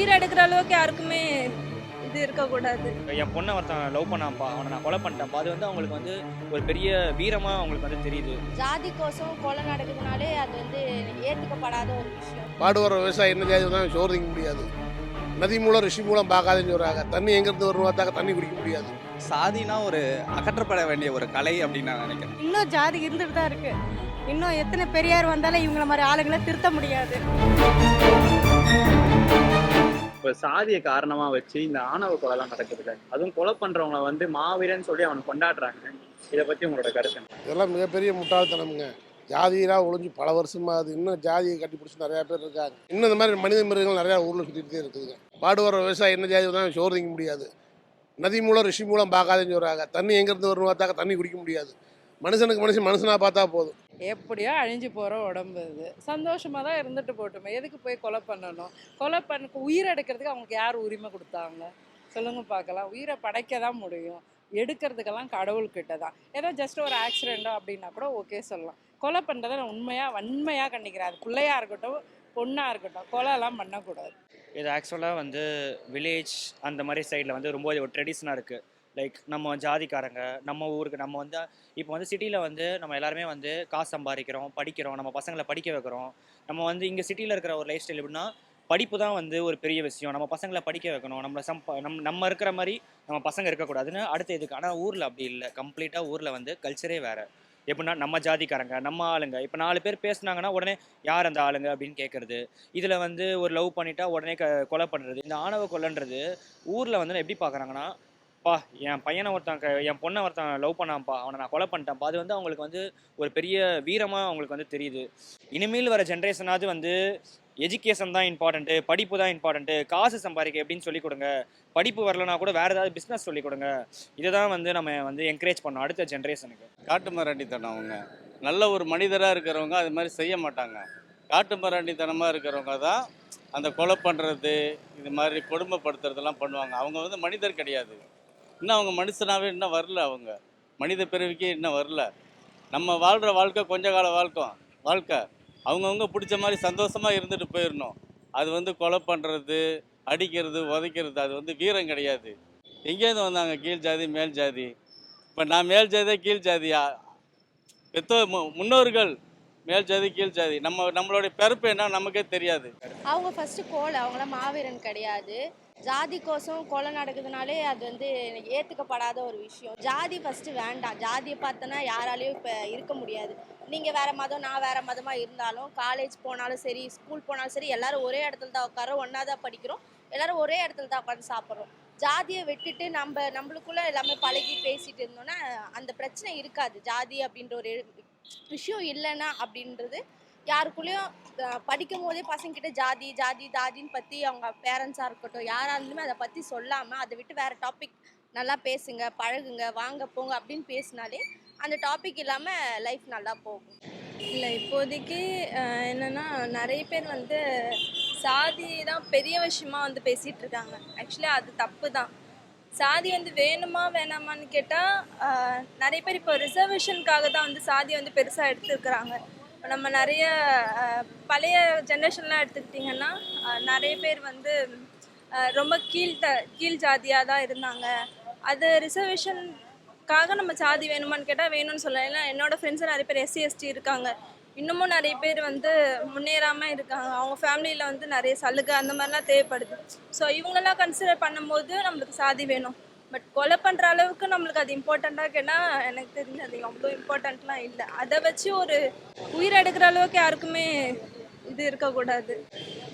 உயிர் எடுக்கிற அளவுக்கு யாருக்குமே இது இருக்கக்கூடாது. என் பொண்ணை ஒருத்தன் லவ் பண்ணான்ப்பா. அவனை நான் கொலை பண்ணிட்டேன்ப்பா. அது வந்து அவங்களுக்கு வந்து ஒரு பெரிய வீரமாக அவங்களுக்கு வந்து தெரியுது. ஜாதி கோசம் கொலை நடக்குதுனாலே அது வந்து ஏற்றுக்கப்படாத ஒரு விஷயம். பாடுவர விவசாயம் என்ன ஜாதி தான் சோறு திங்க முடியாது. நதி மூலம் ரிஷி மூலம் பார்க்காதுன்னு சொல்கிறாங்க தண்ணி எங்கேருந்து வரும் பார்த்தாக்க தண்ணி குடிக்க முடியாது. சாதினா ஒரு அகற்றப்பட வேண்டிய ஒரு கலை அப்படின்னு நான் நினைக்கிறேன். இன்னும் ஜாதி இருந்துட்டு தான் இருக்கு. இன்னும் எத்தனை பெரியார் வந்தாலும் இவங்கள மாதிரி ஆளுங்களை திருத்த முடியாது. இப்போ சாதியை காரணமாக வச்சு இந்த ஆணவ கொலைலாம் நடக்குது அதுவும் கொலை பண்ணுறவங்கள வந்து மாவீரன் சொல்லி அவனை கொண்டாடுறாங்க. இதை பற்றி உங்களோட கருத்து இதெல்லாம் மிகப்பெரிய முட்டாள்தனமுங்க. ஜாதியெல்லாம் ஒழிஞ்சு பல வருஷமாக அது இன்னும் ஜாதியை கட்டி பிடிச்சி நிறையா பேர் இருக்காங்க. இன்னும் இந்த மாதிரி மனித மிருகங்கள் நிறையா ஊரில் சுற்றிட்டு இருக்குதுங்க. பாடுவர விவசாயம் என்ன ஜாதி தான் சோறு திங்க முடியாது. நதி மூலம் ரிஷி மூலம் பார்க்காதுன்னு சொல்கிறாங்க தண்ணி எங்கேருந்து வரும் பார்த்தாக்க தண்ணி குடிக்க முடியாது. மனுஷனுக்கு மனுஷன் மனுஷனாக பார்த்தா போதும். எப்படியோ அழிஞ்சு போகிற உடம்பு இது சந்தோஷமாக தான் இருந்துட்டு போட்டுமே. எதுக்கு போய் கொலை பண்ணணும்? கொலை பண்ண உயிர் எடுக்கிறதுக்கு அவங்களுக்கு யார் உரிமை கொடுத்தாங்க? சொல்லுங்க பார்க்கலாம். உயிரை படைக்க தான் முடியும். எடுக்கிறதுக்கெல்லாம் கடவுள்கிட்ட தான். ஏதோ ஜஸ்ட் ஒரு ஆக்சிடெண்ட்டோ அப்படின்னா கூட ஓகே சொல்லலாம். கொலை பண்ணுறதை நான் உண்மையாக வன்மையாக கண்டிக்கிறேன். அது பிள்ளையாக இருக்கட்டும் பொண்ணாக இருக்கட்டும் கொலைலாம் பண்ணக்கூடாது. இது ஆக்சுவலாக வந்து வில்லேஜ் அந்த மாதிரி சைடில் வந்து ரொம்ப ஒரு ட்ரெடிஷனாக இருக்குது லைக் நம்ம ஜாதிக்காரங்க நம்ம ஊருக்கு நம்ம வந்து இப்போ வந்து சிட்டியில் வந்து நம்ம எல்லாருமே வந்து காசு சம்பாதிக்கிறோம் படிக்கிறோம் நம்ம பசங்களை படிக்க வைக்கிறோம். நம்ம வந்து இங்கே சிட்டியில் இருக்கிற ஒரு லைஃப் ஸ்டைல் எப்படின்னா படிப்பு தான் வந்து ஒரு பெரிய விஷயம். நம்ம பசங்களை படிக்க வைக்கணும் நம்மளை சம்ப நம் நம்ம இருக்கிற மாதிரி நம்ம பசங்க இருக்கக்கூடாதுன்னு அடுத்த இதுக்கு. ஆனால் ஊரில் அப்படி இல்லை. கம்ப்ளீட்டாக ஊரில் வந்து கல்ச்சரே வேறு. எப்படின்னா நம்ம ஜாதிக்காரங்க நம்ம ஆளுங்க. இப்போ நாலு பேர் பேசுனாங்கன்னா உடனே யார் அந்த ஆளுங்க அப்படின்னு கேட்குறது இதில் வந்து ஒரு லவ் பண்ணிட்டா உடனே க கொலை பண்ணுறது இந்த ஆணவ கொலைன்றது ஊரில் வந்து எப்படி பார்க்குறாங்கன்னா பா என் பையனை ஒருத்தன் என் பொண்ணை ஒருத்தன் லவ் பண்ணான்ப்பா. அவனை நான் கொலை பண்ணிட்டேன்ப்பா அது வந்து அவங்களுக்கு வந்து ஒரு பெரிய வீரமாக அவங்களுக்கு வந்து தெரியுது. இனிமேல் வர ஜென்ரேஷனாவது வந்து எஜுகேஷன் தான் இம்பார்ட்டண்ட்டு படிப்பு தான் இம்பார்ட்டண்ட்டு காசு சம்பாதிக்க எப்படின்னு சொல்லிக் கொடுங்க. படிப்பு வரலனா கூட வேறு ஏதாவது பிஸ்னஸ் சொல்லிக் கொடுங்க. இதை தான் வந்து நம்ம வந்து என்கரேஜ் பண்ணோம் அடுத்த ஜென்ரேஷனுக்கு காட்டு மராண்டித்தனம் அவங்க. நல்ல ஒரு மனிதராக இருக்கிறவங்க அது மாதிரி செய்ய மாட்டாங்க. காட்டு மராண்டித்தனமாக இருக்கிறவங்க தான் அந்த கொலை பண்ணுறது இது மாதிரி கொடுமைப்படுத்துறதெல்லாம் பண்ணுவாங்க. அவங்க வந்து மனிதர் கிடையாது. இன்னும் அவங்க மனுஷனாவே இன்னும் வரல அவங்க. மனித பிறவிக்கே இன்னும் வரல. நம்ம வாழ்கிற வாழ்க்கை கொஞ்ச கால வாழ்க்கை. வாழ்க்கை. அவங்கவுங்க பிடிச்ச மாதிரி சந்தோஷமாக இருந்துட்டு போயிடணும் அது வந்து கொலை பண்ணுறது அடிக்கிறது உதைக்கிறது அது வந்து வீரம் கிடையாது. எங்கேருந்து வந்தாங்க கீழ் ஜாதி மேல் ஜாதி? இப்போ நான் மேல் ஜாதியா கீழ் ஜாதியா? பெத்தோ முன்னோர்கள் மேல் ஜாதி கீழ் ஜாதி. நம்ம நம்மளுடைய பிறப்பு என்ன நமக்கே தெரியாது. அவங்க ஃபர்ஸ்ட் கோலை அவங்களாம் மாவீரன் கிடையாது. ஜாதி கோசம் கொலை நடக்குதுனாலே அது வந்து ஏற்றுக்கப்படாத ஒரு விஷயம். ஜாதி ஃபஸ்ட்டு வேண்டாம். ஜாதியை பார்த்தோன்னா யாராலையும் இப்போ இருக்க முடியாது. நீங்கள் வேறு மதம் நான் வேறு மதமாக இருந்தாலும் காலேஜ் போனாலும் சரி ஸ்கூல் போனாலும் சரி எல்லோரும் ஒரே இடத்துல தான் உட்காரோம் ஒன்றா தான் படிக்கிறோம். எல்லோரும் ஒரே இடத்துல தான் உட்காந்து சாப்பிட்றோம். ஜாதியை விட்டுட்டு நம்ம நம்மளுக்குள்ள எல்லாமே பழகி பேசிட்டு இருந்தோன்னா அந்த பிரச்சனை இருக்காது. ஜாதி அப்படின்ற ஒரு விஷயம் இல்லைன்னா அப்படின்றது யாருக்குள்ளேயும் படிக்கும் போதே பசங்ககிட்ட ஜாதி ஜாதி ஜாதின்னு பற்றி அவங்க பேரண்ட்ஸாக இருக்கட்டும் யாராக இருந்தாலுமே அதை பற்றி சொல்லாமல் அதை விட்டு வேறு டாபிக் நல்லா பேசுங்க பழகுங்க வாங்க போங்க அப்படின்னு பேசினாலே அந்த டாபிக் இல்லாமல் லைஃப் நல்லா போகும். இல்லை இப்போதைக்கு என்னென்னா நிறைய பேர் வந்து சாதி தான் பெரிய விஷயமா வந்து பேசிகிட்டு இருக்காங்க. ஆக்சுவலி அது தப்பு தான். சாதி வந்து வேணுமா வேணாமான்னு கேட்டால் நிறைய பேர் இப்போ ரிசர்வேஷனுக்காக தான் வந்து சாதி வந்து பெருசாக எடுத்துருக்குறாங்க. இப்போ நம்ம நிறைய பழைய ஜென்ரேஷன்லாம் எடுத்துக்கிட்டிங்கன்னா நிறைய பேர் வந்து ரொம்ப கீழ் த கீழ் ஜாதியாக தான் இருந்தாங்க. அது ரிசர்வேஷனுக்காக நம்ம சாதி வேணுமான்னு கேட்டால் வேணும்னு சொல்லலாம். ஏன்னா என்னோட ஃப்ரெண்ட்ஸும் நிறைய பேர் எஸ்சி எஸ்டி இருக்காங்க. இன்னமும் நிறைய பேர் வந்து முன்னேறாமல் இருக்காங்க. அவங்க ஃபேமிலியில் வந்து நிறைய சலுகை அந்த மாதிரிலாம் தேவைப்படுது. ஸோ இவங்களெல்லாம் கன்சிடர் பண்ணும்போது நம்மளுக்கு சாதி வேணும். பட் கொலை பண்ணுற அளவுக்கு நம்மளுக்கு அது இம்பார்ட்டண்ட்டாக கேட்டால் எனக்கு தெரிஞ்சு அது அவ்வளோ இம்பார்ட்டண்ட்லாம் இல்லை. அதை வச்சு ஒரு உயிர் எடுக்கிற அளவுக்கு யாருக்குமே இது இருக்கக்கூடாது.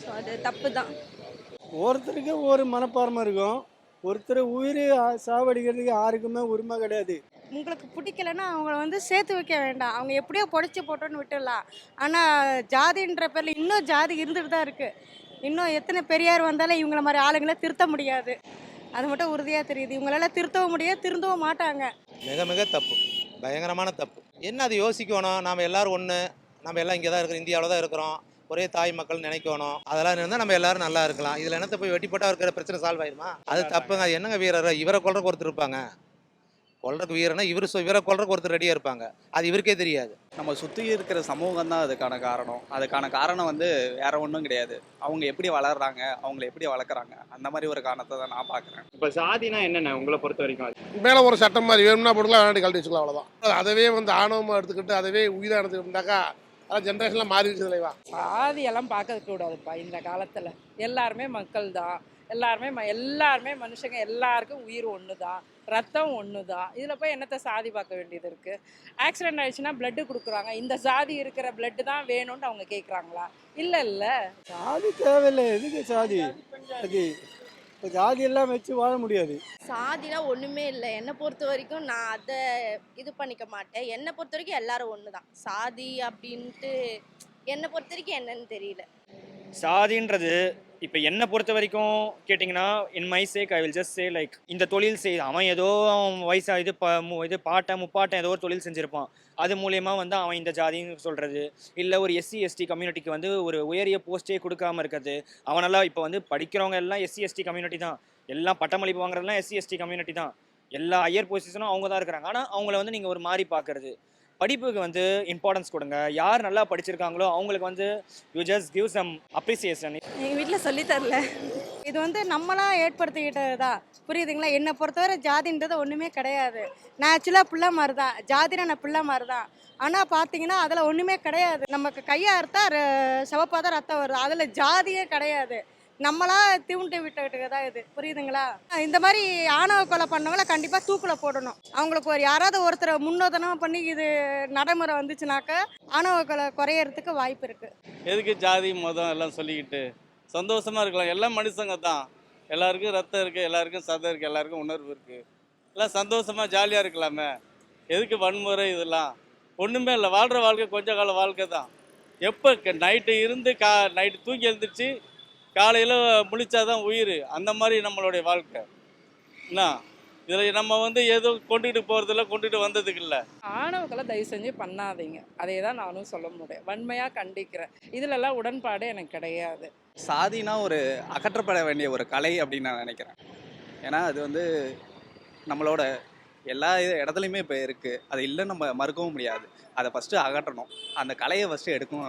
ஸோ அது தப்பு தான் ஒருத்தருக்கு ஒரு மனப்பான்மை இருக்கும். ஒருத்தர் உயிர் சாவடிக்கிறதுக்கு யாருக்குமே உரிமை கிடையாது. உங்களுக்கு பிடிக்கலன்னா அவங்கள வந்து சேர்த்து வைக்க வேண்டாம். அவங்க எப்படியோ பொடிச்சு போட்டோன்னு விட்டுடலாம். ஆனால் ஜாதின்ற பேரில் இன்னும் ஜாதி இருந்துட்டு தான் இருக்குது இன்னும் எத்தனை பெரியார் வந்தாலும் இவங்கள மாதிரி ஆளுங்களை திருத்த முடியாது. அது மட்டும் உறுதியாக தெரியுது. இவங்களால திருத்தவும் முடியாது திருந்தவும் மாட்டாங்க. மிக மிக தப்பு. பயங்கரமான தப்பு. என்ன அது யோசிக்கணும்? நாம் எல்லாரும் ஒன்று நம்ம எல்லாம் இங்கே தான் இருக்கிறோம் இந்தியாவில் தான் இருக்கிறோம். ஒரே தாய் மக்கள் நினைக்கணும். அதெல்லாம் இருந்தால் நம்ம எல்லாரும் நல்லா இருக்கலாம். இதில் என்னத்தை போய் வெட்டி போட்டால் இருக்கிற பிரச்சனை சால்வ் ஆயிருமா அது தப்புங்க. அது என்னங்க வீரர்? இவரை கொள்றதுக்கு ஒருத்தர் இருப்பாங்க. கொல்றதுக்கு வீரனா இவர் இவரை கொல்றதுக்கு ஒருத்தர் ரெடியாக இருப்பாங்க. அது இவருக்கே தெரியாது. நம்ம சுற்றி இருக்கிற சமூகம் தான் அதுக்கான காரணம். அதுக்கான காரணம் வந்து வேற ஒன்றும் கிடையாது. அவங்க எப்படி வளர்றாங்க அவங்கள எப்படி வளர்க்குறாங்க அந்த மாதிரி ஒரு காரணத்தை தான் நான் பார்க்குறேன். இப்போ சாதினா என்னென்ன? உங்களை பொறுத்த வரைக்கும் அது. மேலே ஒரு சட்டம் மாதிரி வேணும்னா போட்டுக்கலாம் வேணாட்டி கழட்டி வச்சுக்கலாம் அவ்வளோதான் அதவே வந்து ஆணவமாக எடுத்துக்கிட்டு அதவே உயிராக எடுத்துக்கிட்டு இருந்தாக்கா அதான் ஜென்ரேஷன்லாம் மாறிடுச்சு தலைவா. சாதியெல்லாம் பார்க்க கூடாதுப்பா இந்த காலத்தில். எல்லாருமே மக்கள் தான் எல்லாருமே ம எல்லாருமே மனுஷங்க எல்லாருக்கும் உயிர் ஒன்று தான் ரத்தம் ஒன்று தான் இதில் போய் என்னத்தை சாதி பார்க்க வேண்டியது இருக்குது ஆக்சிடென்ட் ஆயிடுச்சுன்னா பிளட்டு கொடுக்குறாங்க. இந்த சாதி இருக்கிற பிளட்டு தான் வேணும்னு அவங்க கேட்குறாங்களா இல்லை இல்லை. சாதி தேவையில்லை. எதுக்கு சாதி? அது இப்போ ஜாதி எல்லாம் வச்சு வாழ முடியாது. சாதிலாம் ஒன்றுமே இல்லை. என்னை பொறுத்த வரைக்கும் நான் அதை இது பண்ணிக்க மாட்டேன். என்னை பொறுத்த வரைக்கும் எல்லாரும் ஒன்று தான் சாதி அப்படின்ட்டு என்னை பொறுத்த வரைக்கும் என்னன்னு தெரியல. சாதின்றது இப்போ என்னை பொறுத்த வரைக்கும் கேட்டிங்கன்னா in my sake I will just say like இந்த தொழில் செய் அவன் ஏதோ அவன் வயசாக இது ப மு- இது பாட்டன் முப்பாட்டன் ஏதோ ஒரு தொழில் செஞ்சுருப்பான். அது மூலயமா வந்து அவன் இந்த ஜாதின்னு சொல்கிறது இல்லை ஒரு எஸ்சி எஸ்டி கம்யூனிட்டிக்கு வந்து ஒரு உயரிய போஸ்ட்டே கொடுக்காம இருக்கிறது. அவனெல்லாம் இப்போ வந்து படிக்கிறவங்க எல்லாம் எஸ்சி எஸ்டி கம்யூனிட்டி தான். எல்லாம் பட்டமளிப்பு வாங்குறதுலாம் எஸ்சி எஸ்டி கம்யூனிட்டி தான். எல்லா ஹையர் பொசிஷனும் அவங்க தான் இருக்கிறாங்க. ஆனால் அவங்கள வந்து நீங்கள் ஒரு மாதிரி பார்க்கறது. படிப்புக்கு வந்து இம்பார்ட்டன்ஸ் கொடுங்க. யார் நல்லா படிச்சிருக்காங்களோ அவங்களுக்கு வந்து you just give some appreciation எங்கள் வீட்டில் சொல்லித்தரல இது வந்து நம்மளாம் ஏற்படுத்திக்கிட்டது தான் புரியுதுங்களா? என்னை பொறுத்தவரை ஜாதின்றது ஒன்றுமே கிடையாது. நான் ஆக்சுவலாக பிள்ளை மாதிரி தான் ஜாதினா நான் பிள்ளை மாதிரி தான் ஆனால் பார்த்தீங்கன்னா அதில் ஒன்றுமே கிடையாது. நமக்கு கையை அறுத்தா சிவப்பாக தான் ரத்தம் வருது. அதில் ஜாதியே கிடையாது. நம்மளா தூண்டு விட்டுக்கிட்டு தான் இது. புரியுதுங்களா? இந்த மாதிரி ஆணவ கொலை பண்ணவங்கள கண்டிப்பாக தூக்கில் போடணும். அவங்களுக்கு ஒரு யாராவது ஒருத்தரை முன்னோதனம் பண்ணி இது நடைமுறை வந்துச்சுனாக்க ஆணவ கொலை குறையறதுக்கு வாய்ப்பு இருக்குது எதுக்கு ஜாதி மதம் எல்லாம் சொல்லிக்கிட்டு சந்தோஷமா இருக்கலாம். எல்லாம் மனுஷங்க தான். எல்லாருக்கும் ரத்தம் இருக்குது எல்லாருக்கும் சதம் இருக்குது எல்லாருக்கும் உணர்வு இருக்குது எல்லாம் சந்தோஷமா ஜாலியாக இருக்கலாமே. எதுக்கு வன்முறை இதெல்லாம்? ஒன்றுமே இல்லை. வாழ்கிற வாழ்க்கை கொஞ்ச கால வாழ்க்கை தான். எப்போ நைட்டு இருந்து கா நைட்டு தூங்கி எழுந்திரிச்சு காலையில் முழிச்சாதான் உயிர். அந்த மாதிரி நம்மளுடைய வாழ்க்கை. என்ன? இதில் நம்ம வந்து எதுவும் கொண்டுகிட்டு போகிறதில்ல கொண்டுகிட்டு வந்ததுக்கு இல்லை. ஆணவக்களை தயவு செஞ்சு பண்ணாதீங்க. அதே தான் நானும் சொல்ல முடியும். வன்மையாக கண்டிக்கிறேன். இதிலெல்லாம் உடன்பாடு எனக்கு கிடையாது. சாதினா ஒரு அகற்றப்பட வேண்டிய ஒரு கலை அப்படின்னு நான் நினைக்கிறேன். ஏன்னா அது வந்து நம்மளோட எல்லா இது- இடத்துலையுமே இப்போ இருக்குது அது இல்லைன்னு நம்ம மறுக்கவும் முடியாது. அதை ஃபஸ்ட்டு அகற்றணும். அந்த கலையை ஃபஸ்ட்டு எடுக்கணும்.